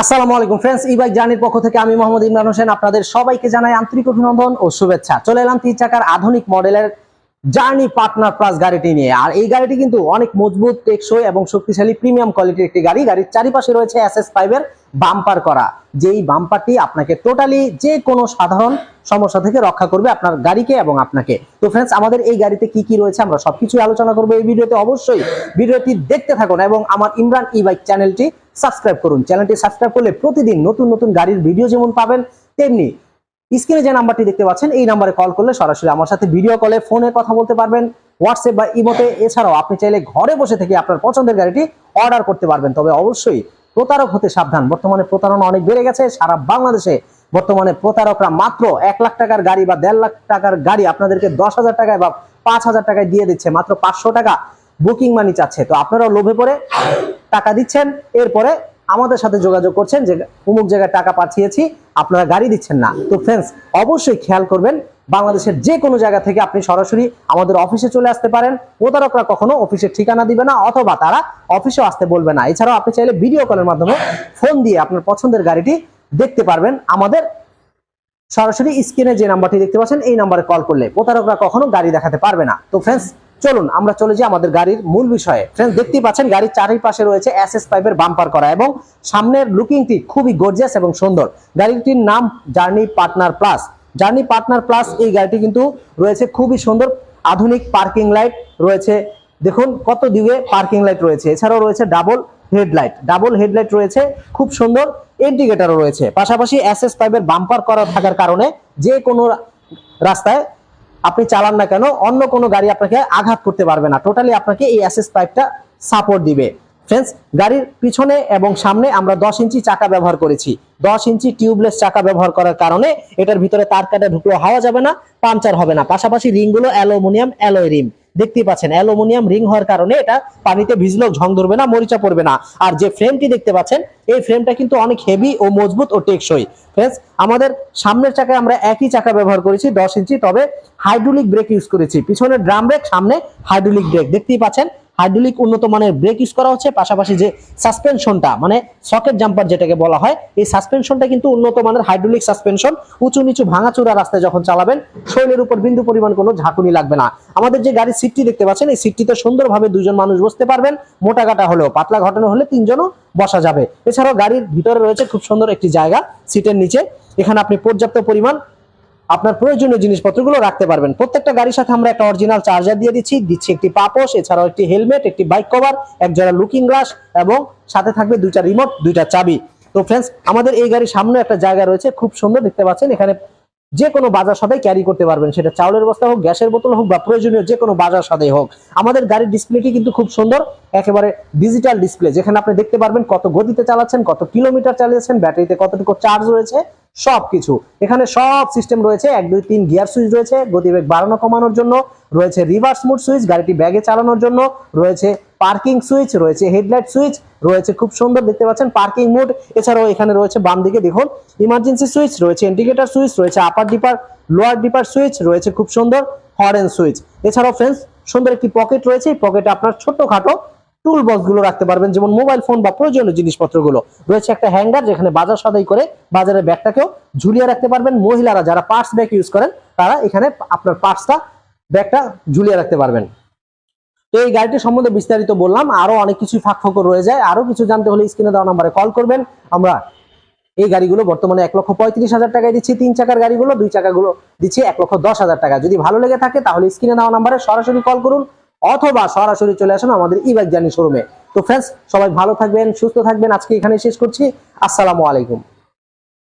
আসসালামু আলাইকুম ফ্রেন্ডস ই বাইক জার্নির পক্ষ থেকে আমি মোহাম্মদ ইমরান হোসেন। আপনাদের সবাইকে জানাই আন্তরিক অভিনন্দন ও শুভেচ্ছা। চলে এলাম তিন চাকার আধুনিক মডেলের জার্নি পার্টনার প্লাস গাড়িটি নিয়ে। আর এই গাড়িটি কিন্তু অনেক মজবুত, টেকসই এবং শক্তিশালী, প্রিমিয়াম কোয়ালিটির একটি গাড়ি। গাড়ির চারিপাশে রয়েছে এস এস ফাইভের বাম্পার করা। যেই বাম্পারটি আপনাকে টোটালি যে কোনো সাধারণ সমস্যা থেকে রক্ষা করবে আপনার গাড়িকে এবং আপনাকে। তো ফ্রেন্ডস আমাদের এই গাড়িতে কি কি রয়েছে আমরা সবকিছু আলোচনা করব এই ভিডিওতে। অবশ্যই ভিডিওটি দেখতে থাকুন এবং আমার ইমরান ই বাইক চ্যানেলটি সাবস্ক্রাইব করুন। চ্যানেলটি সাবস্ক্রাইব করলে প্রতিদিন নতুন নতুন গাড়ির ভিডিও যেমন পাবেন, তেমনি স্ক্রিনে যে নাম্বারটি দেখতে পাচ্ছেন, এই নাম্বারে কল করলে সরাসরি আমার সাথে ভিডিও কলে ফোনে কথা বলতে পারবেন হোয়াটসঅ্যাপ বা ইমোতে এছাড়াও আপনি চাইলে ঘরে বসে থেকে আপনার পছন্দের গাড়িটি অর্ডার করতে পারবেন। তবে অবশ্যই প্রতারক হতে সাবধান। বর্তমানে প্রতারণা অনেক বেড়ে গেছে সারা বাংলাদেশে। বর্তমানে প্রতারকরা মাত্র এক লাখ টাকার গাড়ি বা দেড় লাখ টাকার গাড়ি আপনাদেরকে দশ হাজার টাকায় বা পাঁচ হাজার টাকায় দিয়ে দিচ্ছে। মাত্র পাঁচশো টাকা বুকিং মানি চাচ্ছে। তো আপনারাও লোভে পড়ে টাকা দিচ্ছেন। এরপরে আমাদের সাথে যোগাযোগ করছেন যে অমুক জায়গায় টাকা পাঠিয়েছি, আপনারা গাড়ি দিচ্ছেন না। তো ফ্রেন্ডস অবশ্যই খেয়াল করবেন, বাংলাদেশের যে কোনো জায়গা থেকে আপনি সরাসরি আমাদের অফিসে চলে আসতে পারেন। প্রতারকরা কখনো অফিসের ঠিকানা দিবে না, অথবা তারা অফিসেও আসতে বলবে না। এছাড়াও আপনি চাইলে ভিডিও কলের মাধ্যমে ফোন দিয়ে আপনার পছন্দের গাড়িটি দেখতে পারবেন। আমাদের সরাসরি স্ক্রিনে যে নাম্বারটি দেখতে পাচ্ছেন, এই নাম্বারে কল করলে প্রতারকরা কখনো গাড়ি দেখাতে পারবে না। তো ফ্রেন্ডস চলুন, আমরা চলে যাই আমাদের গাড়ির মূল বিষয়ে। ফ্রেন্ডস দেখতেই পাচ্ছেন, গাড়ির চারিপাশে রয়েছে এস পাইপের বাম্পার করা এবং সামনের লুকিংটি খুবই গর্জিয়াস এবং সুন্দর। গাড়িটির নাম journey partner plus journey partner plus এই গাড়িটি কিন্তু রয়েছে খুবই সুন্দর, আধুনিক পার্কিং লাইট রয়েছে। দেখুন, কত দিকে পার্কিং লাইট রয়েছে। এছাড়াও রয়েছে ডাবল হেডলাইট ডাবল হেডলাইট রয়েছে, খুব সুন্দর ইন্ডিকেটরও রয়েছে। পাশাপাশি এস পাইপের বাম্পার করা থাকার কারণে যে কোনো রাস্তায় আপনি চালান না কেন, অন্য কোনো গাড়ি আপনাকে আঘাত করতে পারবে না। টোটালি আপনাকে এই অ্যাসেস পাইপটা সাপোর্ট দিবে। ফ্রেন্ডস গাড়ির পিছনে এবং সামনে আমরা দশ ইঞ্চি চাকা ব্যবহার করেছি। দশ ইঞ্চি টিউবলেস চাকা ব্যবহার করার কারণে এটার ভিতরে তার কাটা ঢুকলেও হাওয়া যাবে না, পাংচার হবে না। পাশাপাশি রিংগুলো অ্যালুমিনিয়াম, অ্যালোয় রিম। দেখতেই পাচ্ছেন, অ্যালুমিনিয়াম রিং হওয়ার কারণে এটা পানিতে ভিজলেও ঝং ধরবে না, মরিচা পড়বে না। আর যে ফ্রেমটি দেখতে পাচ্ছেন, এই ফ্রেমটা কিন্তু অনেক হেভি ও মজবুত ও টেকসই। ফ্রেন্ডস আমাদের সামনের চাকায় আমরা একই চাকা ব্যবহার করেছি, দশ ইঞ্চি, তবে হাইড্রোলিক ব্রেক ইউজ করেছি। পিছনে ড্রাম ব্রেক সামনে হাইড্রোলিক ব্রেক দেখতেই পাচ্ছেন হাইড্রোলিক উন্নত মানের ব্রেক ইউজ করা হচ্ছে, পাশাপাশি যে সাসপেনশনটা মানে সকেট জাম্পার যেটাকে বলা হয়, এই সাসপেনশনটা কিন্তু উন্নত মানের হাইড্রোলিক সাসপেনশন, উঁচু নিচু ভাঙাচোরা রাস্তায় যখন চালাবেন, শরীরের উপর বিন্দু পরিমাণ কোনো ঝাঁকুনি লাগবে না। আমাদের যে গাড়ির সিটটি দেখতে পাচ্ছেন, এই সিটটিতে সুন্দরভাবে দুজন মানুষ বসতে পারবেন, মোটা কাটা হলেও, পাতলা ঘটনা হলে তিনজনও বসা যাবে। এছাড়াও গাড়ির ভিতরে রয়েছে খুব সুন্দর একটি জায়গা সিটের নিচে। এখানে আপনি পর্যাপ্ত পরিমাণ আপনার প্রয়োজনীয় জিনিসপত্রগুলো রাখতে পারবেন। প্রত্যেকটা গাড়ির সাথে আমরা একটা অরিজিনাল চার্জার দিয়ে দিচ্ছি দিচ্ছি একটি পাপোশ, এছাড়াও একটি হেলমেট একটি বাইক কভার এক জোড়া লুকিং গ্লাস এবং সাথে থাকবে দুইটা রিমোট দুইটা চাবি। তো ফ্রেন্ডস আমাদের এই গাড়ির সামনে একটা জায়গা রয়েছে, খুব সুন্দর, দেখতে পাচ্ছেন, এখানে যে কোনো বাজার সদাই ক্যারি করতে পারবেন। সেটা চাউলের বস্তা হোক, গ্যাসের বোতল হোক বা প্রয়োজনীয় যে কোনো বাজার সদাই হোক। আমাদের গাড়ির ডিসপ্লেটি কিন্তু খুব সুন্দর, একেবারে ডিজিটাল ডিসপ্লে যেখানে আপনি দেখতে পারবেন কত গতিতে চালাচ্ছেন, কত কিলোমিটার চালিয়েছেন, ব্যাটারিতে কতটুকু চার্জ রয়েছে সব কিছু এখানে সব সিস্টেম রয়েছে, এক, দুই, তিন গিয়ার সুইচ রয়েছে, গতিবেগ বাড়ানো কমানোর জন্য। রয়েছে রিভার্স মুড সুইচ গাড়িটি ব্যাগে চালানোর জন্য। রয়েছে পার্কিং সুইচ রয়েছে, হেডলাইট সুইচ রয়েছে, খুব সুন্দর দেখতে পাচ্ছেন, পার্কিং মোড। এছাড়াও এখানে রয়েছে বাম দিকে দেখুন ইমার্জেন্সি সুইচ রয়েছে ইন্ডিকেটর সুইচ রয়েছে upper dipper lower dipper switch রয়েছে, খুব সুন্দর হরেন সুইচ। এছাড়াও ফ্রেন্ডস সুন্দর একটি পকেট রয়েছে, এই পকেটে আপনার ছোটখাটো টুল বক্সগুলো রাখতে পারবেন, যেমন মোবাইল ফোন বা প্রয়োজনীয় জিনিসপত্রগুলো। রয়েছে একটা হ্যাঙ্গার যেখানে বাজার সদাই করে বাজারের ব্যাগটাকেও ঝুলিয়ে রাখতে পারবেন। মহিলারা যারা পার্স ব্যাগ ইউজ করেন, তারা এখানে আপনার পার্সটা ব্যাগটা ঝুলিয়ে রাখতে পারবেন। তো এই গাড়িটি সম্বন্ধে বিস্তারিত বললাম। আরও অনেক কিছু ফাঁক ফোকর রয়ে যায়। আরও কিছু জানতে হলে স্ক্রিনে দেওয়া নাম্বারে কল করবেন। আমরা এই গাড়িগুলো বর্তমানে এক লক্ষ পঁয়ত্রিশ হাজার টাকায় দিচ্ছি। তিন চাকার গাড়িগুলো, দুই চাকাগুলো দিচ্ছি এক লক্ষ দশ হাজার টাকা। যদি ভালো লেগে থাকে তাহলে স্ক্রিনে দেওয়া নাম্বারে সরাসরি কল করুন অথবা সরাসরি চলে আসুন আমাদের ই বাইক জার্নি শোরুমে তো ফ্রেন্ডস সবাই ভালো থাকবেন, সুস্থ থাকবেন। আজকে এখানে শেষ করছি। আসসালামু আলাইকুম।